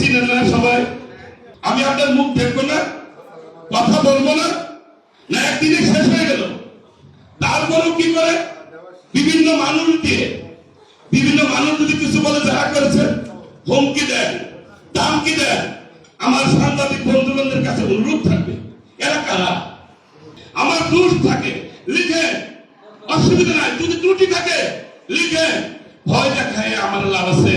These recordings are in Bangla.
চিনেন না সবাই, আমি আপনার মুখ দেখব না, কথা বলব না না একদিনে শেষ হয়ে গেল। তারপরেও কি করে? বিভিন্ন মানুষ দিয়ে বিভিন্ন মানুষ যদি কিছু বলে যারা করেছে, হুমকি দেন দামকি দেন, আমার সাংবাদিক বন্ধুগণদের কাছে অনুরোধ থাকবে। এরা কারা? আমার দোষ থাকে লিখে অসুবিধা নাই, যদি ত্রুটি থাকে লিখে ভয় দেখায় আমার লাভ আছে।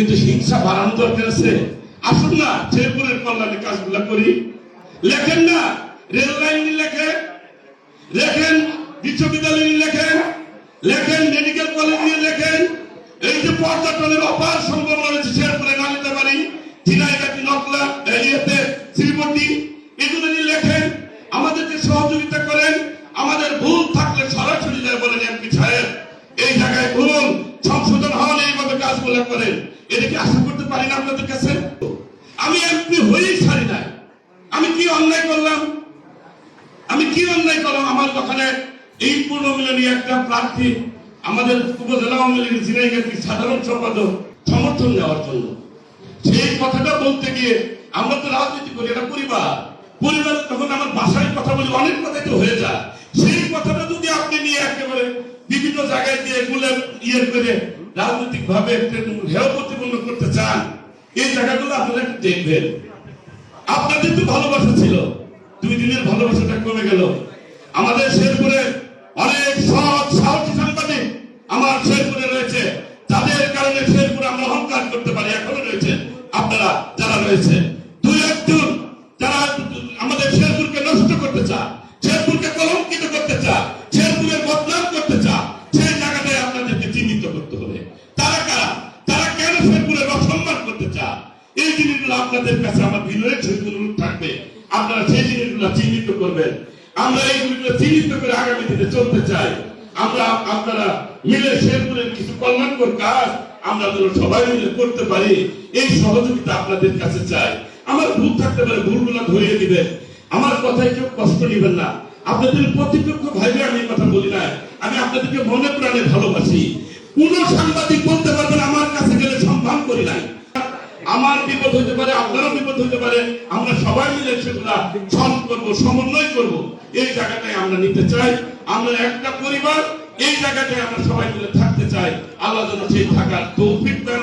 কিন্তু হিংসা বাড়ানো দরকার আছে। আসুন না জয়পুরের কল্যাণে কাজগুলা করি। লেখেন না, রেল লাইন লেখেন লেখেন বিশ্ববিদ্যালয় লেখেন লেখেন, মেডিকেল কলেজ নিয়ে লেখেন। এই যে পর্যটনের অপার সম্ভাবনা রয়েছে শেরপুরে নালিতে পারি ঝিনাইগাতি, নকলা এরিয়াতে শ্রীমতী সংশোধন হন এইভাবে কাজগুলো করেন এটা কি আশা করতে পারি না আপনাদের কাছে। আমি এমপি হয়েই ছাড়ি নাই। আমি কি অন্যায় করলাম? আমি কি অন্যায় করলাম? আমার দোকানে এই পূর্ণমিলনী একটা প্রার্থী, আমাদের উপজেলা আওয়ামী লীগের ঝিনাইগাতি সাধারণ সম্পাদক, সমর্থন দেওয়ার জন্য। সেই কথাটা বলতে গিয়ে আমরা তো রাজনীতি করি, এটা পরিবার। পরিবার তখন আমার বাসায় কথা বলি, অনেক কথাই তো হয়ে যায়। সেই কথাটা যদি আপনি নিয়ে একেবারে বিভিন্ন জায়গায় দিয়ে গুলে ইয়ে করে রাজনৈতিক ভাবে হেয় প্রতিপন্ন করতে চান, এই জায়গাগুলো আপনারা একটু দেখবেন। আপনাদের তো ভালোবাসা ছিল, দুই দিনের ভালোবাসাটা কমে গেল। আমাদের শেরপুরে অনেক সৎ, সাহসী সাংবাদিক আমার শেরপুরে রয়েছে। তাদের কারণে শেরপুরে আমরা অহংকার করতে পারি, এখনও রয়েছে আপনারা যারা রয়েছে। দুই একজন যারা আমাদের শেরপুরকে নষ্ট করতে চায় জিনিসগুলো আপনাদের কাছে আমার বিনয়ের সহিত থাকবে। আপনারা সেই জিনিসগুলো চিহ্নিত করবেন। আমরা এইগুলো চিহ্নিত করে আগামী দিনে চলতে চাই। আমরা আপনারা মিলে শেরপুরের কিছু কল্যাণকর কাজ আমরা যেন সবাই মিলে করতে পারি, এই সহযোগিতা আপনাদের কাছে চাই। আমার ভুল থাকতে পারে, ভুলগুলো ধরিয়ে দিবেন। আমার কথায় কেউ কষ্ট নেবেন না। আপনাদের প্রতিপক্ষ ভাইবে আমি কথা বলি না আমি আপনাদেরকে মনে প্রাণে ভালোবাসি। কোন সাংবাদিক বলতে পারবেন আমার কাছে গেলে সম্মান করি নাই। আমার বিপদ হতে পারে, আপনারও বিপদ হতে পারে। আমরা সবাই মিলে সেগুলা সম করব, সমন্বয় করব। এই জায়গাটাই আমরা নিতে চাই। আমরা একটা পরিবার, এই জায়গাটায় আমরা সবাই মিলে থাকতে চাই। আল্লাহ যেন সেই থাকার তৌফিক দান